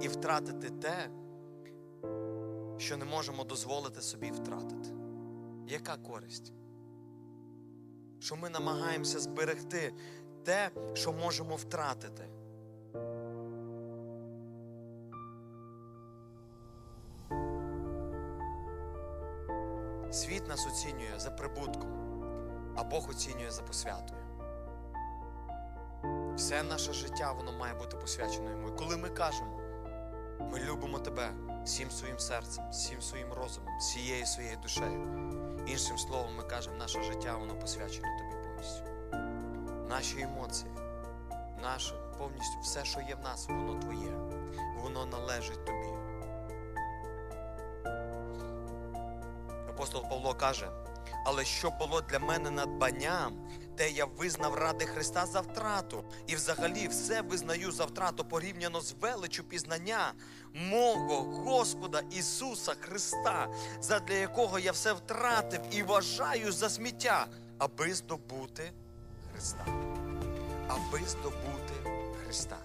і втратити те, що не можемо дозволити собі втратити. Яка користь? Що ми намагаємося зберегти те, що можемо втратити. Світ нас оцінює за прибутком, а Бог оцінює за посвятою. Все наше життя воно має бути посвячено йому. І коли ми кажемо, ми любимо тебе всім своїм серцем, всім своїм розумом, всією своєю душею. Іншим словом, ми кажемо, наше життя воно посвячено тобі повністю. Наші емоції, наше повністю все, що є в нас, воно твоє, воно належить тобі. Апостол Павло каже, але що було для мене надбанням, те я визнав ради Христа за втрату. І взагалі все визнаю за втрату порівняно з величю пізнання мого Господа Ісуса Христа, задля якого я все втратив і вважаю за сміття, аби здобути Христа. Аби здобути Христа.